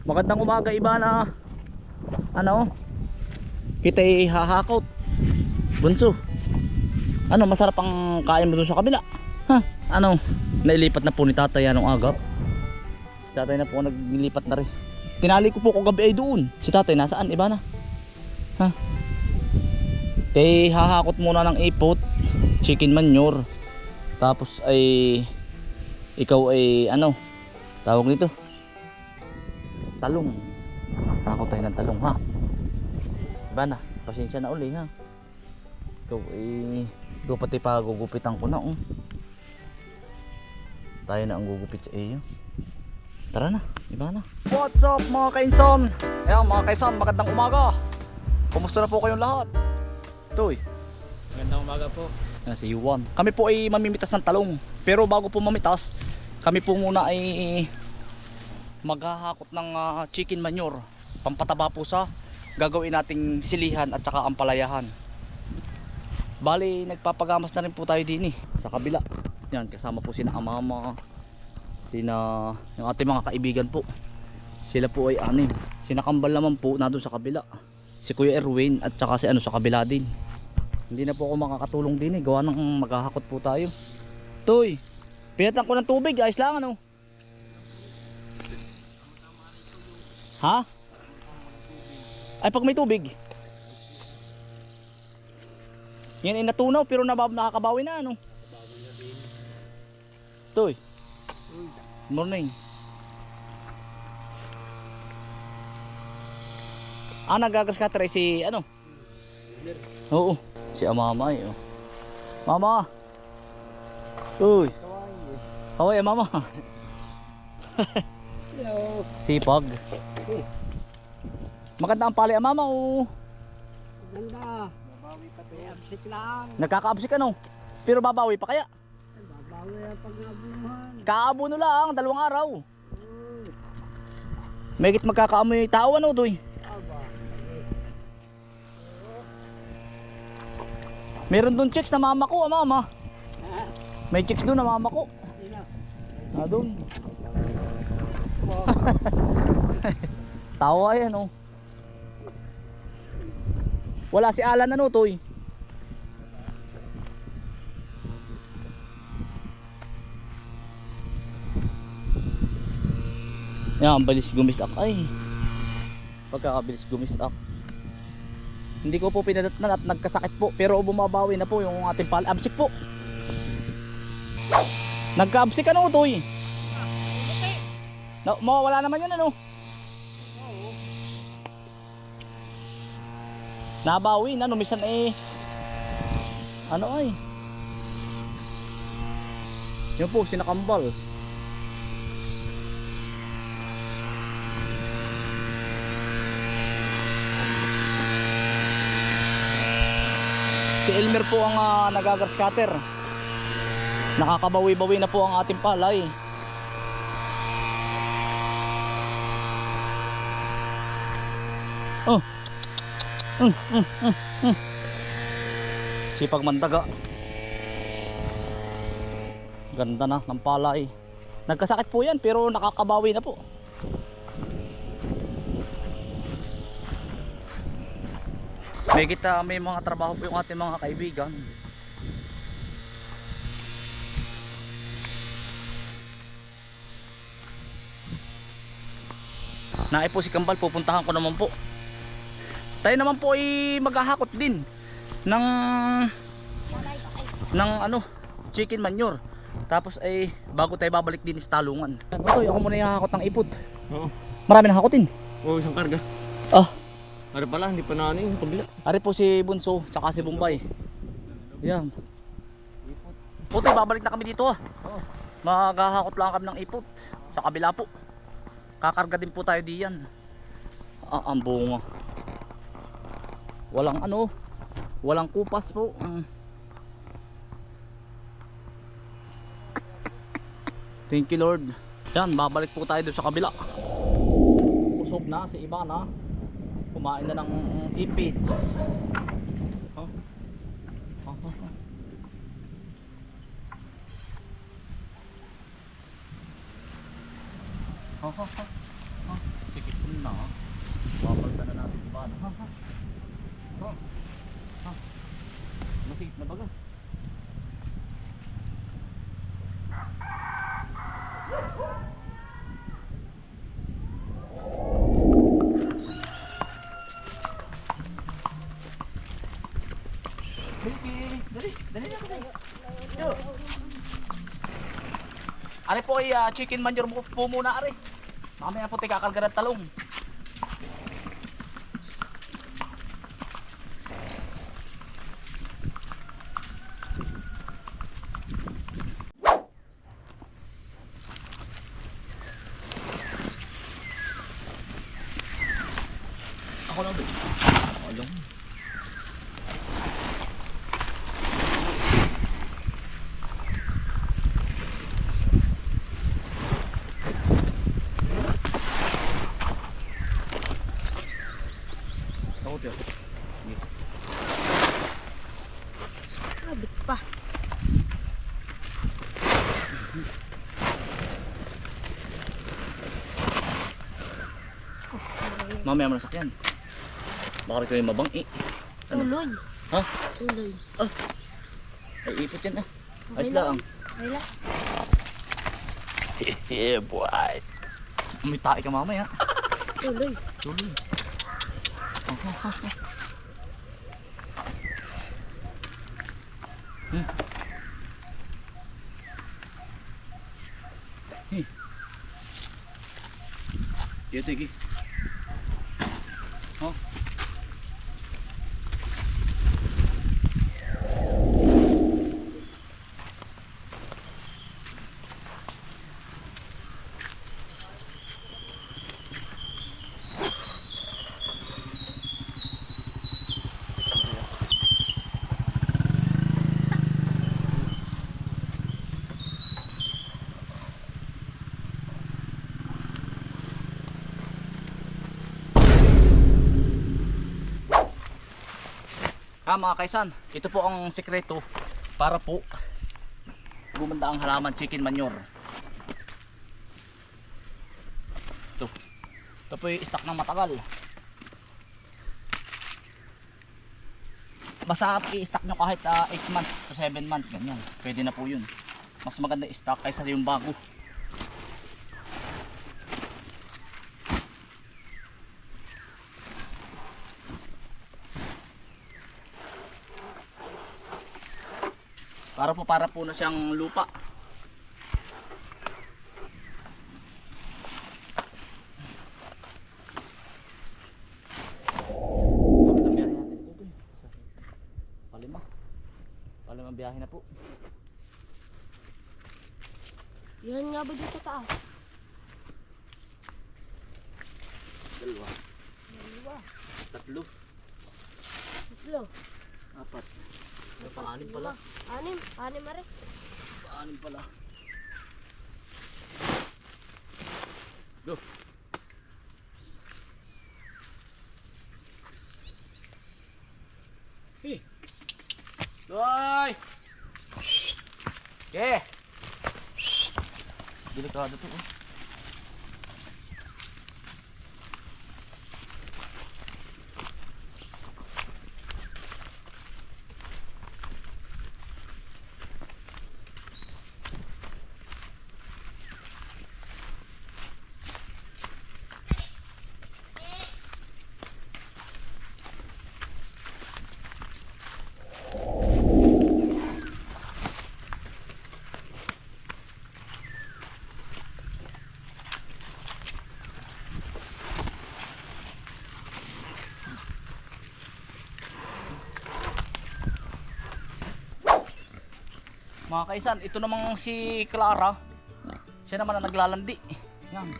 Magandang umaga iba na ano? Kita hahakot. Bunso. Ano, masarap ang kain mo dun sa kabila. Ha? Ano? Nailipat na po ni tatay anong agap. Si tatay na po naglilipat na rin. Tinali ko po kagabi ay doon. Si tatay nasaan? Iba na. Ha? Tay hahakot muna ng ipot, chicken manure. Tapos ay ikaw ay ano? Tawag nito. Talong. Hakot tayo ng talong ha. Iba na. Pasensya na uli ha. Ikaw ay ikaw pati pa gugupitan ko na oh. Tayo na ang gugupit sa iyo. Tara na, iba na. What's up mga kainson? Ayan mga kainson, magandang umaga. Kumusta na po kayong lahat? Toy. Magandang umaga po. Yan si Yuan. Kami po ay mamimitas ng talong. Pero bago po mamitas, kami po muna ay maghahakot ng ah, chicken manure. Pampataba po sa gagawin nating silihan at saka ampalayahan. Bali, nagpapagamas na rin po tayo din eh, sa kabila. Yan, kasama po sina Amama, sina yung ating mga kaibigan po. Sila po ay anim. Sina Kambal naman po na doon sa kabila. Si Kuya Erwin at saka si ano sa kabila din. Hindi na po ako makakatulong din eh. Gawa ng maghahakot po tayo. Toy, pinatan ko ng tubig. Ayos lang ano. Ha? Ay pag may tubig. Yan ay natunaw pero nabab nakakabawi na ano. Toy. Morning. Ah, nagagas ka try si ano? Oo. Si Amama eh. Oh. Mama. Uy. Kaway, mama. Hello. Sipag. Maganda ang pali ang mama oh. Ganda. Babawi pa to. Absik lang. Nagkakaabsik ano. Pero babawi pa kaya. Babawi ang pag-abuhan. Kaabuno lang, dalawang araw. Megit magkakaamoy tao ano doy. Aba. Meron doon chicks na mama ko, ah, mama. May chicks doon na mama ko. Na doon. Tawa yan oh. Wala si Alan ano toy. Yan, balis gumisak ay. Pagkakabilis gumisak. Hindi ko po pinadatnan at nagkasakit po pero bumabawi na po yung ating pal absik po. Nagka-absik ano toy? Na, mawawala naman yan ano? Nabawi na, numisan eh. Ano ay? Yun po, sinakambal. Si Elmer po ang uh, nagagar scatter. Nakakabawi-bawi na po ang ating palay. Oh. Mm, mm. Sipag mandaga. Ganda na ng palay. Nagkasakit po yan pero nakakabawi na po. May kita may mga trabaho po yung ating mga kaibigan. Naay po si Kambal, pupuntahan ko naman po. Tayo naman po ay maghahakot din ng ng ano, chicken manure. Tapos ay bago tayo babalik din sa talungan. Ito, ako muna ihahakot ng ipot. Oo. Marami na hakotin. Oo, isang karga. Ah, Ano pala, hindi pa na ano yung kabila. ari po si Bunso, tsaka si Bombay. Yan. Puti, babalik na kami dito ah. Maghahakot lang kami ng ipot sa kabila po. Kakarga din po tayo diyan. Ah, ang bunga. Walang ano, walang kupas po. Mm. Thank you Lord. Yan, babalik po tayo doon sa kabila. Usog na si Ivana. Kumain na ng ipit. Huh? Huh, huh, huh. Huh, huh, huh. Huh. Sikip na. Papalta na natin iba. Ha ha. Ha. Ha. Masikip na baga. Dali, dali, dali. Ari po ay ah, chicken manure po muna ari. Mamaya po tayo kakalga ng talong. Ako lang din. Ako lang. Ako din. Abit pa. Mamaya mo nasakyan. Baka rin kayo mabang eh. Ano? Tuloy. Ha? Tuloy. Ay ipot yan ah. Okay Ayos lang. Okay lang. yeah boy. May tae ka mamaya. Tuloy. Tuloy. Hmm. Hey. Iya tigi. Ah mga kaisan, ito po ang sekreto para po gumanda ang halaman chicken manure. Ito. Ito po yung stock ng matagal. Basta i-stock nyo kahit 8 months to 7 months ganyan. Pwede na po yun. Mas maganda i-stock kaysa yung bago. Para po para po na siyang lupa. Palima. Palima biyahe na po. Yan nga ba dito taas? Dalawa. Dalawa. Tatlo. Tatlo. Apat. May pang-anim pala. Anim. Anim mare. Pang-anim pala. Go. Hey. Doy! Okay. Delikado to. Oh. Mga kaisan, ito namang si Clara. Siya naman ang naglalandi. Yan.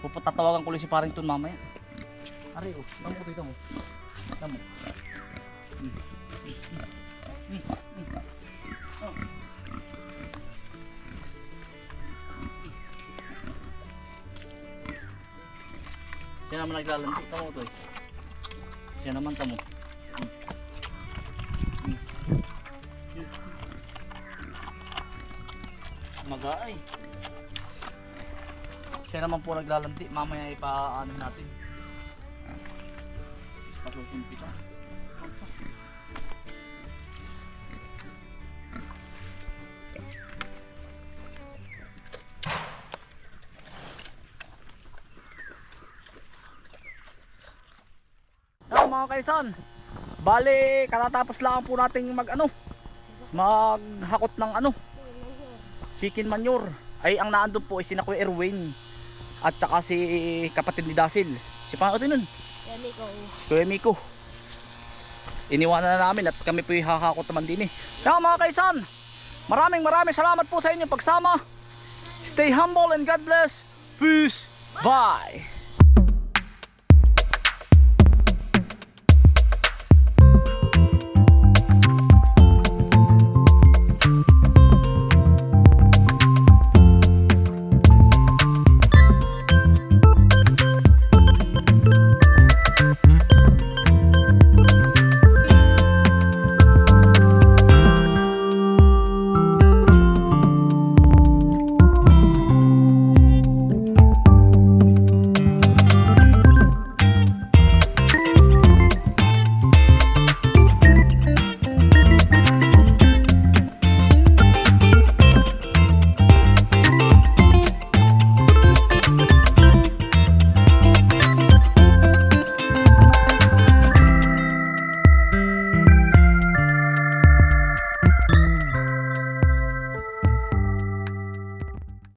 Pupatatawagan ko lang si Parington mamaya. Ari, oh. Tamo ko dito mo. Tamo. Hmm. Oh. Siya naman naglalandi. Tamo to eh. Siya naman tamo. Magaay. Siya naman po naglalandi. Mamaya ipaano natin. Pasusuntikan. Now mga kaisan, bali katatapos lang po nating mag ano, maghakot ng ano, chicken manure. Ay ang naandun po ay si Kuya Erwin at saka si kapatid ni Dasil. Si Pangato nun, Yan ikaw. Kuya Miko. Iniwanan na namin at kami po hahakot naman din eh. Kaya mga kaisan, maraming maraming salamat po sa inyong pagsama. Stay humble and God bless. Peace. Bye.